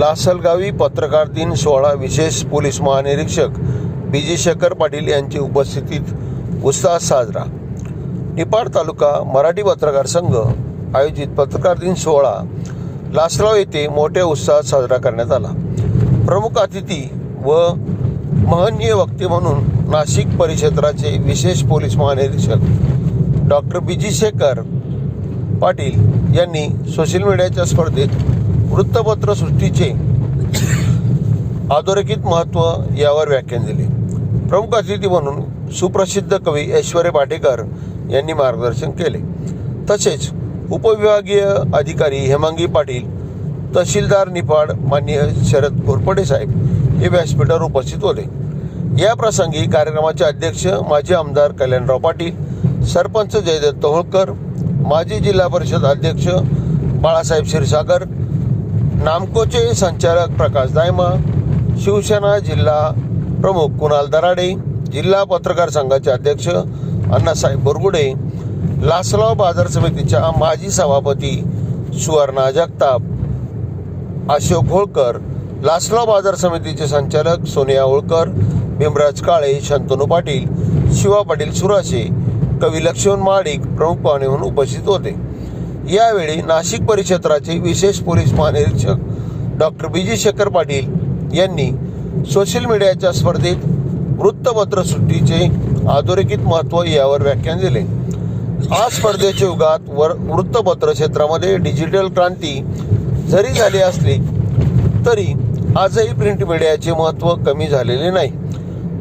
लासलगावी पत्रकार दिन सोहळा विशेष पोलीस महानिरीक्षक बी जी शेखर पाटील यांच्या उपस्थितीत उत्साह साजरा. निपाड तालुका मराठी पत्रकार संघ आयोजित पत्रकार दिन सोहळा लासराव येथे मोठ्या उत्साहात साजरा करण्यात आला. प्रमुख अतिथी व महनीय वक्ते म्हणून नाशिक परिक्षेत्राचे विशेष पोलीस महानिरीक्षक doctor B G Shekhar Patil यांनी सोशल मीडियाच्या स्पर्धेत वृत्तपत्र सृष्टीचे अधोरेखित महत्त्व यावर व्याख्यान दिले. प्रमुख अतिथी म्हणून सुप्रसिद्ध कवी ऐश्वर्य पाटेकर यांनी मार्गदर्शन केले. तसेच उपविभागीय अधिकारी हेमांगी पाटील तहसीलदार निफाड माननीय शरद घोरपडे साहेब हे व्यासपीठावर उपस्थित होते. या प्रसंगी कार्यक्रमाचे अध्यक्ष माजी आमदार कल्याणराव पाटील सरपंच जयदत्त होळकर माजी जिल्हा परिषद अध्यक्ष बाळासाहेब क्षीरसागर नामकोचे संचालक प्रकाश दायमा शिवसेना जिल्हा प्रमुख कुणाल दराडे जिल्हा पत्रकार संघाचे अध्यक्ष अण्णासाहेब बोरगुडे लासलाव बाजार समितीच्या माजी सभापती सुवर्णा जगताप अशोक होळकर लासलाव बाजार समितीचे संचालक सोनिया होळकर भीमराज काळे शंतनू पाटील शिवा पाटील सुराशे कवी लक्ष्मण महाडिक प्रमुख पाहुणे म्हणून उपस्थित होते. यावेळी नाशिक परिक्षेत्राचे विशेष पोलीस महानिरीक्षक doctor B G Shekhar Patil यांनी सोशल मीडियाच्या स्पर्धेत वृत्तपत्र सुट्टीचे अधोरेखित महत्त्व यावर व्याख्यान दिले. आज स्पर्धेच्या युगात वर वृत्तपत्र क्षेत्रामध्ये डिजिटल क्रांती जरी झाली असली तरी आजही प्रिंट मीडियाचे महत्त्व कमी झालेले नाही.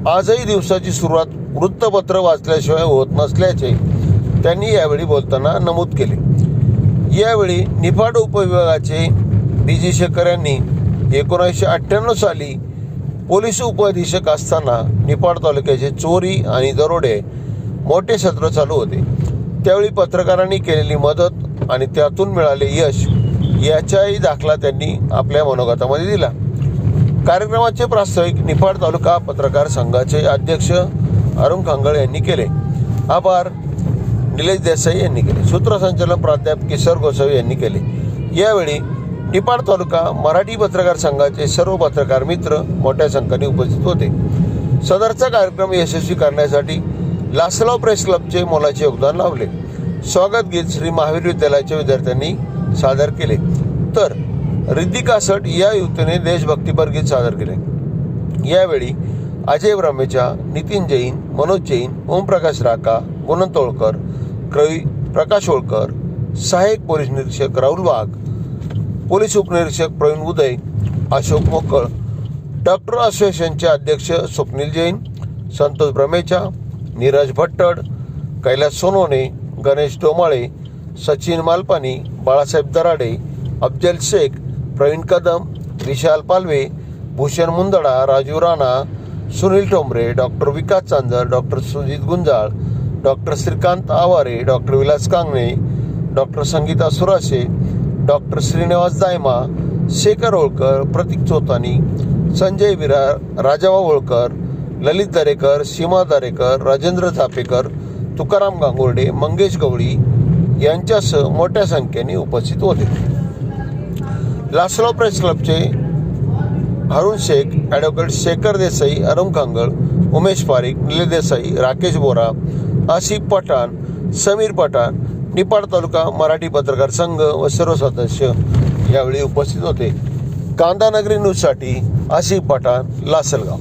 आजही दिवसाची सुरुवात वृत्तपत्र वाचल्याशिवाय होत नसल्याचे त्यांनी यावेळी बोलताना नमूद केले. यावेळी निफाड उपविभागाचे बी जी शेखर यांनी एकोणीसशे अठ्ठ्याण्णव साली पोलीस उपअधीक्षक असताना निफाड तालुक्याचे चोरी आणि दरोडे मोठे सत्र चालू होते. त्यावेळी पत्रकारांनी केलेली मदत आणि त्यातून मिळाले यश याचाही दाखला त्यांनी आपल्या मनोगतामध्ये दिला. कार्यक्रमाचे प्रास्ताविक निफाड तालुका पत्रकार संघाचे अध्यक्ष अरुण खांगळ यांनी केले. आभार. निलेश देसाई यांनी केले. सूत्रसंचालन प्राध्यापक किशोर गोसावी यांनी केले. यावेळी निपाड तालुका मराठी पत्रकार संघाचे सर्व पत्रकार मित्र मोठ्या संख्येने उपस्थित होते. सदरचा कार्यक्रम यशस्वी करण्यासाठी लासलाव प्रेस क्लबचे मोलाचे योगदान लावले स्वागत गीत श्री महावीर विद्यालयाच्या विद्यार्थ्यांनी सादर केले. तर रिद्धी कासट या युवतीने देशभक्तीपर गीत सादर केले. यावेळी अजय ब्रह्मेच्या नितीन जैन मनोज जैन ओमप्रकाश राका गुणन तोळकर कवी प्रकाश होळकर सहाय्यक पोलीस निरीक्षक राहुल वाघ पोलीस उपनिरीक्षक प्रवीण उदय अशोक मोकळ डॉक्टर असोसिएशनचे अध्यक्ष Swapnil Jain Santosh Bramecha Neeraj Bhattad Kailas Sonone Ganesh Domale Sachin Malpani Balasaheb Darade Afzal Shaikh Pravin Kadam Vishal Palve Bhushan Mundada Rajiv Rana Sunil Thombare doctor Vikas Chandar doctor Sujit Gunjal doctor Shrikant Aware doctor Vilas Kangane doctor Sangita Surashe doctor Shrinivas Dayma Shekhar Holkar Pratik Chotani Sanjay Virar Rajabhau Holkar Lalit Darekar Seema Darekar Rajendra Thapekar Tukaram Gangurde Mangesh Gawali यांच्यासह मोठ्या संख्येने उपस्थित होते. लासलाव press क्लबचे Arun Shaikh advocate Shekhar Desai Arun Kangal Umesh Parik निले देसाई राकेश बोरा आसिफ पठाण समीर पठाण निपाड तालुका मराठी पत्रकार संघ व सर्व सदस्य यावेळी उपस्थित होते. कांदा नगरी न्यूजसाठी आसिफ पठाण लासलगाव.